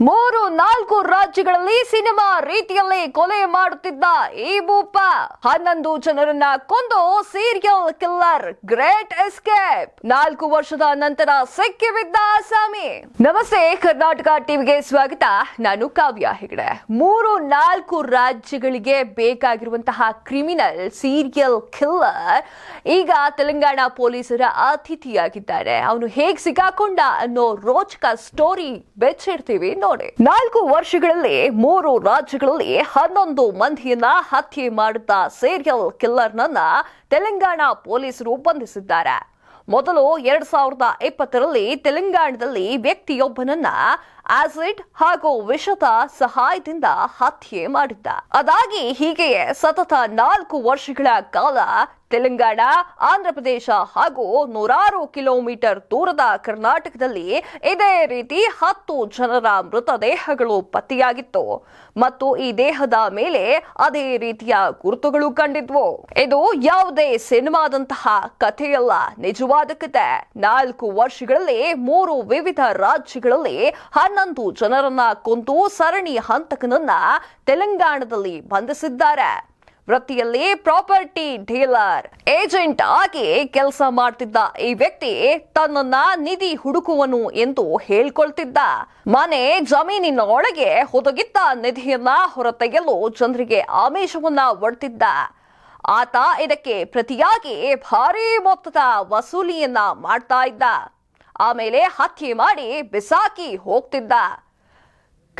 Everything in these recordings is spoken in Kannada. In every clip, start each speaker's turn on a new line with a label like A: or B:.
A: ಮೂರು, ನಾಲ್ಕು ರಾಜ್ಯಗಳಲ್ಲಿ ಸಿನಿಮಾ ರೀತಿಯಲ್ಲಿ ಕೊಲೆ ಮಾಡುತ್ತಿದ್ದ ಈ ಭೂಪ ಹನ್ನೊಂದು ಜನರನ್ನ ಕೊಂದು ಸೀರಿಯಲ್ ಕಿಲ್ಲರ್ ಗ್ರೇಟ್ ಎಸ್ಕೇಪ್ ನಾಲ್ಕು ವರ್ಷದ ನಂತರ ಸಿಕ್ಕಿಬಿದ್ದ ನಮಸ್ತೆ, ಕರ್ನಾಟಕ ಟಿವಿಗೆ ಸ್ವಾಗತ. ನಾನು ಕಾವ್ಯ ಹೆಗಡೆ. ಮೂರು, ನಾಲ್ಕು ರಾಜ್ಯಗಳಿಗೆ ಬೇಕಾಗಿರುವಂತಹ ಕ್ರಿಮಿನಲ್ ಸೀರಿಯಲ್ ಕಿಲ್ಲರ್ ಈಗ ತೆಲಂಗಾಣ ಪೊಲೀಸರ ಅತಿಥಿಯಾಗಿದ್ದಾರೆ. ಅವನು ಹೇಗ್ ಸಿಕ್ಕಾಕೊಂಡ ಅನ್ನೋ ರೋಚಕ ಸ್ಟೋರಿ ಬೆಚ್ಚಿಡ್ತೀವಿ. ನೋಡಿ. ನಾಲ್ಕು ವರ್ಷಗಳಲ್ಲಿ ಮೂರು ರಾಜ್ಯಗಳಲ್ಲಿ ಹನ್ನೊಂದು ಮಂದಿಯನ್ನ ಹತ್ಯೆ ಮಾಡಿದ್ದ ಸೀರಿಯಲ್ ಕಿಲ್ಲರ್ನನ್ನ ತೆಲಂಗಾಣ ಪೊಲೀಸರು ಬಂಧಿಸಿದ್ದಾರೆ. ಮೊದಲು ಎರಡ್ ಸಾವಿರದ ಇಪ್ಪತ್ತರಲ್ಲಿ ತೆಲಂಗಾಣದಲ್ಲಿ ವ್ಯಕ್ತಿಯೊಬ್ಬನನ್ನ ಆಸಿಡ್ ಹಾಗೂ ವಿಷದ ಸಹಾಯದಿಂದ ಹತ್ಯೆ ಮಾಡಿದ್ದ. ಅದಾಗಿ ಹೀಗೆಯೇ ಸತತ ನಾಲ್ಕು ವರ್ಷಗಳ ಕಾಲ ತೆಲಂಗಾಣ ಆಂಧ್ರಪ್ರದೇಶ ಹಾಗೂ ನೂರಾರು ಕಿಲೋಮೀಟರ್ ದೂರದ ಕರ್ನಾಟಕದಲ್ಲಿ ಇದೇ ರೀತಿ ಹತ್ತು ಜನರ ಮೃತದೇಹಗಳು ಪತ್ತೆಯಾಗಿತ್ತು. ಮತ್ತು ಈ ದೇಹದ ಮೇಲೆ ಅದೇ ರೀತಿಯ ಗುರುತುಗಳು ಕಂಡಿದ್ವು. ಇದು ಯಾವುದೇ ಸಿನಿಮಾದಂತಹ ಕಥೆಯಲ್ಲ ನಿಜವಾದ ಕತೆ ನಾಲ್ಕು ವರ್ಷಗಳಲ್ಲಿ ಮೂರು ವಿವಿಧ ರಾಜ್ಯಗಳಲ್ಲಿ ಹನ್ನೊಂದು ಜನರನ್ನ ಕೊಂದು ಸರಣಿ ಹಂತಕನನ್ನ ತೆಲಂಗಾಣದಲ್ಲಿ ಬಂಧಿಸಿದ್ದಾರೆ. ವೃತ್ತಿಯಲ್ಲಿ ಪ್ರಾಪರ್ಟಿ ಡೀಲರ್ ಏಜೆಂಟ್ ಆಗಿ ಕೆಲಸ ಮಾಡ್ತಿದ್ದ ಈ ವ್ಯಕ್ತಿ ತನ್ನನ್ನ ನಿಧಿ ಹುಡುಕುವನು ಎಂದು ಹೇಳ್ಕೊಳ್ತಿದ್ದ. ಮನೆ ಜಮೀನಿನ ಒಳಗೆ ಹುದುಗಿದ್ದ ನಿಧಿಯನ್ನ ಹೊರತೆಗೆಯಲು ಜನರಿಗೆ ಆಮಿಷವನ್ನ ಒಡ್ತಿದ್ದ. ಆತ ಇದಕ್ಕೆ ಪ್ರತಿಯಾಗಿ ಭಾರೀ ಮೊತ್ತದ ವಸೂಲಿಯನ್ನ ಮಾಡ್ತಾ ಇದ್ದ. ಆಮೇಲೆ ಹತ್ಯೆ ಮಾಡಿ ಬಿಸಾಕಿ ಹೋಗ್ತಿದ್ದ.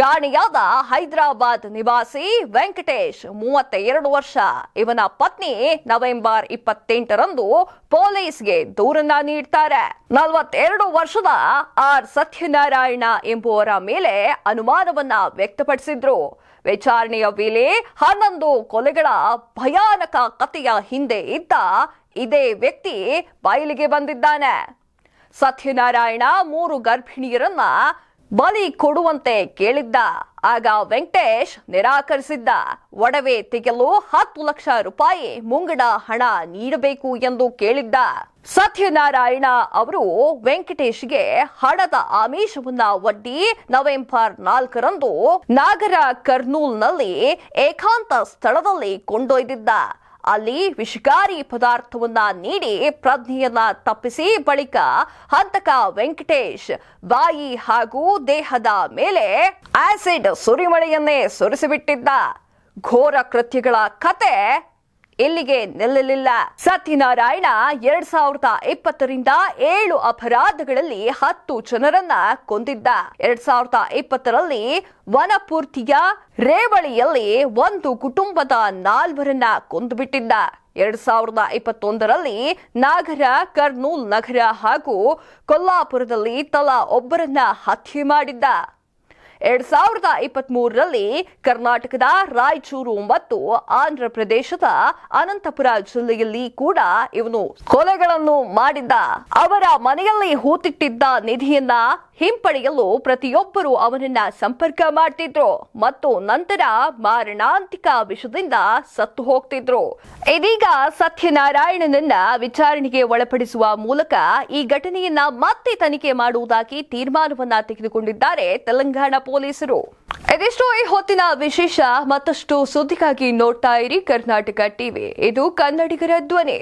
A: ಕಾಣೆಯಾದ ಹೈದರಾಬಾದ್ ನಿವಾಸಿ ವೆಂಕಟೇಶ್ ಮೂವತ್ತ ಎರಡು ವರ್ಷ. ಇವನ ಪತ್ನಿ ನವೆಂಬರ್ ಇಪ್ಪತ್ತೆಂಟರಂದು ಪೊಲೀಸ್ಗೆ ದೂರನ್ನ ನೀಡ್ತಾರೆ. ನಲವತ್ತೆರಡು ವರ್ಷದ ಆರ್ ಸತ್ಯನಾರಾಯಣ ಎಂಬುವರ ಮೇಲೆ ಅನುಮಾನವನ್ನ ವ್ಯಕ್ತಪಡಿಸಿದ್ರು. ವಿಚಾರಣೆಯ ವೇಳೆ ಹನ್ನೊಂದು ಕೊಲೆಗಳ ಭಯಾನಕ ಕಥೆಯ ಹಿಂದೆ ಇದ್ದ ಇದೇ ವ್ಯಕ್ತಿ ಬಯಲಿಗೆ ಬಂದಿದ್ದಾನೆ. ಸತ್ಯನಾರಾಯಣ ಮೂರು ಗರ್ಭಿಣಿಯರನ್ನ ಬಲಿ ಕೊಡುವಂತೆ ಕೇಳಿದ್ದ, ಆಗ ವೆಂಕಟೇಶ್ ನಿರಾಕರಿಸಿದ್ದ. ಒಡವೆ ತೆಗೆಯಲು ಹತ್ತು ಲಕ್ಷ ರೂಪಾಯಿ ಮುಂಗಡ ಹಣ ನೀಡಬೇಕು ಎಂದು ಕೇಳಿದ್ದ. ಸತ್ಯನಾರಾಯಣ ಅವರು ವೆಂಕಟೇಶ್ಗೆ ಹಣದ ಆಮಿಷವನ್ನ ಒಡ್ಡಿ ನವೆಂಬರ್ ನಾಲ್ಕರಂದು ನಾಗರ ಕರ್ನೂಲ್ನಲ್ಲಿ ಏಕಾಂತ ಸ್ಥಳದಲ್ಲಿ ಕೊಂಡೊಯ್ದಿದ್ದ. ಅಲ್ಲಿ ವಿಷಕಾರಿ ಪದಾರ್ಥವನ್ನ ನೀಡಿ ಪ್ರಜ್ಞೆಯನ್ನ ತಪ್ಪಿಸಿ ಬಳಿಕ ಹಂತಕ ವೆಂಕಟೇಶ್ ಬಾಯಿ ಹಾಗೂ ದೇಹದ ಮೇಲೆ ಆಸಿಡ್ ಸುರಿಮಳೆಯನ್ನೇ ಸುರಿಸಿಬಿಟ್ಟಿದ್ದ ಘೋರ ಕೃತ್ಯಗಳ ಕತೆ ಇಲ್ಲಿಗೆ ನಿಲ್ಲಲಿಲ್ಲ. ಸತ್ಯನಾರಾಯಣ ಎರಡ್ ಸಾವಿರದ ಇಪ್ಪತ್ತರಿಂದ ಏಳು ಅಪರಾಧಗಳಲ್ಲಿ ಹತ್ತು ಜನರನ್ನ ಕೊಂದಿದ್ದ. ಎರಡ್ ಸಾವಿರದ ಇಪ್ಪತ್ತರಲ್ಲಿ ವನಪೂರ್ತಿಯ ರೇವಳಿಯಲ್ಲಿ ಒಂದು ಕುಟುಂಬದ ನಾಲ್ವರನ್ನ ಕೊಂದುಬಿಟ್ಟಿದ್ದ. ಎರಡ್ ಸಾವಿರದ ಇಪ್ಪತ್ತೊಂದರಲ್ಲಿ ನಾಗರ, ಕರ್ನೂಲ್ ನಗರ ಹಾಗೂ ಕೊಲ್ಲಾಪುರದಲ್ಲಿ ತಲಾ ಒಬ್ಬರನ್ನ ಹತ್ಯೆ ಮಾಡಿದ್ದ. ಎರಡ್ ಸಾವಿರದ ಇಪ್ಪತ್ತ್ ಮೂರರಲ್ಲಿ ಕರ್ನಾಟಕದ ರಾಯಚೂರು ಮತ್ತು ಆಂಧ್ರ ಪ್ರದೇಶದ ಅನಂತಪುರ ಜಿಲ್ಲೆಯಲ್ಲಿ ಕೂಡ ಇವನು ಕೊಲೆಗಳನ್ನು ಮಾಡಿದ್ದ. ಅವರ ಮನೆಯಲ್ಲಿ ಹೂತಿಟ್ಟಿದ್ದ ನಿಧಿಯನ್ನ ಹಿಂಪಡೆಯಲು ಪ್ರತಿಯೊಬ್ಬರು ಅವನನ್ನ ಸಂಪರ್ಕ ಮಾಡ್ತಿದ್ರು ಮತ್ತು ನಂತರ ಮಾರಣಾಂತಿಕ ವಿಷದಿಂದ ಸತ್ತು ಹೋಗ್ತಿದ್ರು. ಇದೀಗ ಸತ್ಯನಾರಾಯಣನನ್ನ ವಿಚಾರಣೆಗೆ ಒಳಪಡಿಸುವ ಮೂಲಕ ಈ ಘಟನೆಯನ್ನ ಮತ್ತೆ ತನಿಖೆ ಮಾಡುವುದಾಗಿ ತೀರ್ಮಾನವನ್ನ ತೆಗೆದುಕೊಂಡಿದ್ದಾರೆ ತೆಲಂಗಾಣ ಪೊಲೀಸರು. ಇದಿಷ್ಟು ಈ ಹೊತ್ತಿನ ವಿಶೇಷ ಮತ್ತಷ್ಟು ಸುದ್ದಿಗಾಗಿ ನೋಡ್ತಾ ಇರಿ ಕರ್ನಾಟಕ ಟಿವಿ. ಇದು ಕನ್ನಡಿಗರ ಧ್ವನಿ.